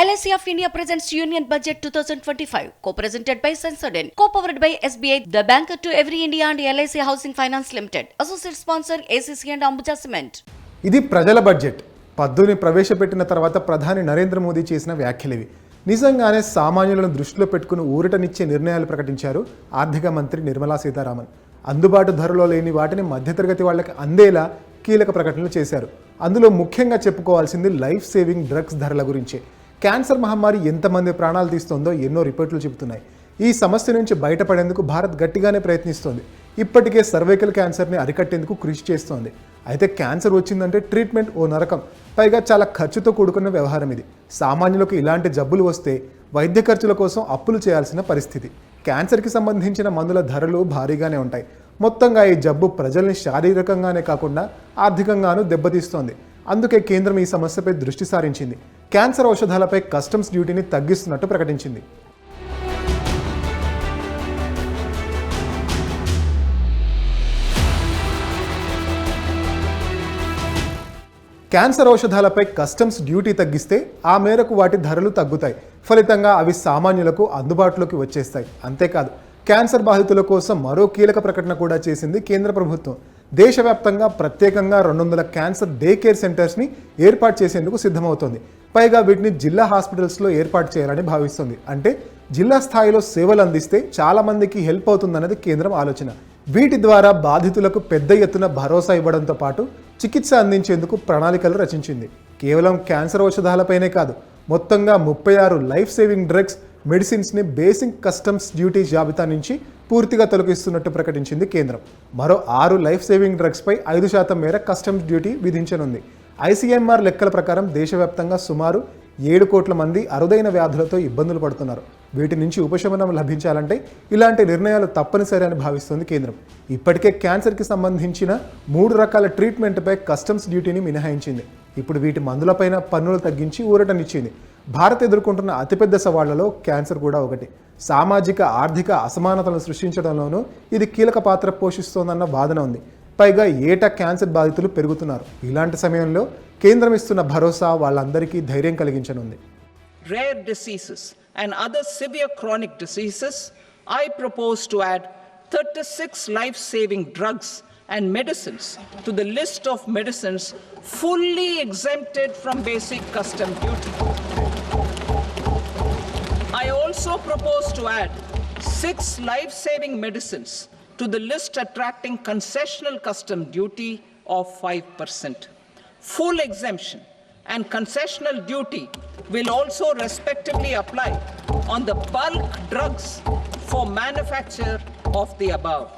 LIC of India presents Union Budget 2025, co-presented by Sensodyne, co-powered by SBI, the banker to every India and LIC Housing Finance Limited. Associate sponsor ACC and Ambuja Cement. ఇది ప్రజల budget పద్దుని ప్రవేశపెట్టిన తర్వాత ప్రధాని నరేంద్ర మోదీ చేసిన వ్యాఖ్యలివి నిజంగానే సామాన్యులను దృష్టిలో పెట్టుకుని ఊరటనిచ్చే నిర్ణయాలు ప్రకటించారు ఆర్థిక మంత్రి నిర్మలా సీతారామన్ అందుబాటు ధరలో లేని వాటిని మధ్యతరగతి వాళ్ళకి అందేలా కీలక ప్రకటనలు చేశారు అందులో ముఖ్యంగా చెప్పుకోవాల్సింది లైఫ్ సేవింగ్ డ్రగ్స్ ధరల గురించే క్యాన్సర్ మహమ్మారి ఎంతమంది ప్రాణాలు తీస్తోందో ఎన్నో రిపోర్టులు చెబుతున్నాయి. ఈ సమస్య నుంచి బయటపడేందుకు భారత్ గట్టిగానే ప్రయత్నిస్తోంది. ఇప్పటికే సర్వైకల్ క్యాన్సర్ని అరికట్టేందుకు కృషి చేస్తోంది. అయితే క్యాన్సర్ వచ్చిందంటే ట్రీట్మెంట్ ఓ నరకం. పైగా చాలా ఖర్చుతో కూడుకున్న వ్యవహారం ఇది. సామాన్యులకు ఇలాంటి జబ్బులు వస్తే వైద్య ఖర్చుల కోసం అప్పులు చేయాల్సిన పరిస్థితి. క్యాన్సర్కి సంబంధించిన మందుల ధరలు భారీగానే ఉంటాయి. మొత్తంగా ఈ జబ్బు ప్రజల్ని శారీరకంగానే కాకుండా ఆర్థికంగానూ దెబ్బతీస్తోంది. అందుకే కేంద్రం ఈ సమస్యపై దృష్టి సారించింది. క్యాన్సర్ ఔషధాలపై కస్టమ్స్ డ్యూటీని తగ్గిస్తున్నట్టు ప్రకటించింది. క్యాన్సర్ ఔషధాలపై కస్టమ్స్ డ్యూటీ తగ్గిస్తే ఆ మేరకు వాటి ధరలు తగ్గుతాయి. ఫలితంగా అవి సామాన్యులకు అందుబాటులోకి వచ్చేస్తాయి. అంతేకాదు క్యాన్సర్ బాధితుల కోసం మరో కీలక ప్రకటన కూడా చేసింది కేంద్ర ప్రభుత్వం. దేశవ్యాప్తంగా ప్రత్యేకంగా రెండు వందల క్యాన్సర్ డే కేర్ సెంటర్స్ని ఏర్పాటు చేసేందుకు సిద్ధమవుతోంది. పైగా వీటిని జిల్లా హాస్పిటల్స్లో ఏర్పాటు చేయాలని భావిస్తుంది. అంటే జిల్లా స్థాయిలో సేవలు అందిస్తే చాలామందికి హెల్ప్ అవుతుందన్నది కేంద్రం ఆలోచన. వీటి ద్వారా బాధితులకు పెద్ద ఎత్తున భరోసా ఇవ్వడంతో పాటు చికిత్స అందించేందుకు ప్రణాళికలు రచించింది. కేవలం క్యాన్సర్ ఔషధాలపైనే కాదు మొత్తంగా ముప్పై ఆరు లైఫ్ సేవింగ్ డ్రగ్స్ మెడిసిన్స్ని బేసిక్ కస్టమ్స్ డ్యూటీ జాబితా నుంచి పూర్తిగా తొలగిస్తున్నట్టు ప్రకటించింది కేంద్రం. మరో ఆరు లైఫ్ సేవింగ్ డ్రగ్స్పై ఐదు శాతం మేర కస్టమ్స్ డ్యూటీ విధించనుంది. ఐసీఎంఆర్ లెక్కల ప్రకారం దేశవ్యాప్తంగా సుమారు ఏడు కోట్ల మంది అరుదైన వ్యాధులతో ఇబ్బందులు పడుతున్నారు. వీటి నుంచి ఉపశమనం లభించాలంటే ఇలాంటి నిర్ణయాలు తప్పనిసరి అని భావిస్తుంది కేంద్రం. ఇప్పటికే క్యాన్సర్కి సంబంధించిన మూడు రకాల ట్రీట్మెంట్పై కస్టమ్స్ డ్యూటీని మినహాయించింది. ఇప్పుడు వీటి మందులపైన పన్నులు తగ్గించి ఊరటనిచ్చింది. భారత్ ఎదుర్కొంటున్న అతిపెద్ద సవాళ్ళలో క్యాన్సర్ కూడా ఒకటి. సామాజిక ఆర్థిక అసమానతలను సృష్టించడంలోనూ ఇది కీలక పాత్ర పోషిస్తోందన్న వాదన ఉంది. పైగా ఏటా క్యాన్సర్ బాధితులు పెరుగుతున్నారు. ఇలాంటి సమయంలో కేంద్రం ఇస్తున్న భరోసా వాళ్ళందరికీ ధైర్యం కలిగించనుంది. Rare diseases and other severe chronic diseases I propose to add thirty six life saving drugs and medicines to the list of medicines fully exempted from basic custom duty I also propose to add six life saving medicines to the list attracting concessional custom duty of 5%. Full exemption and concessional duty will also respectively apply on the bulk drugs for manufacture of the above.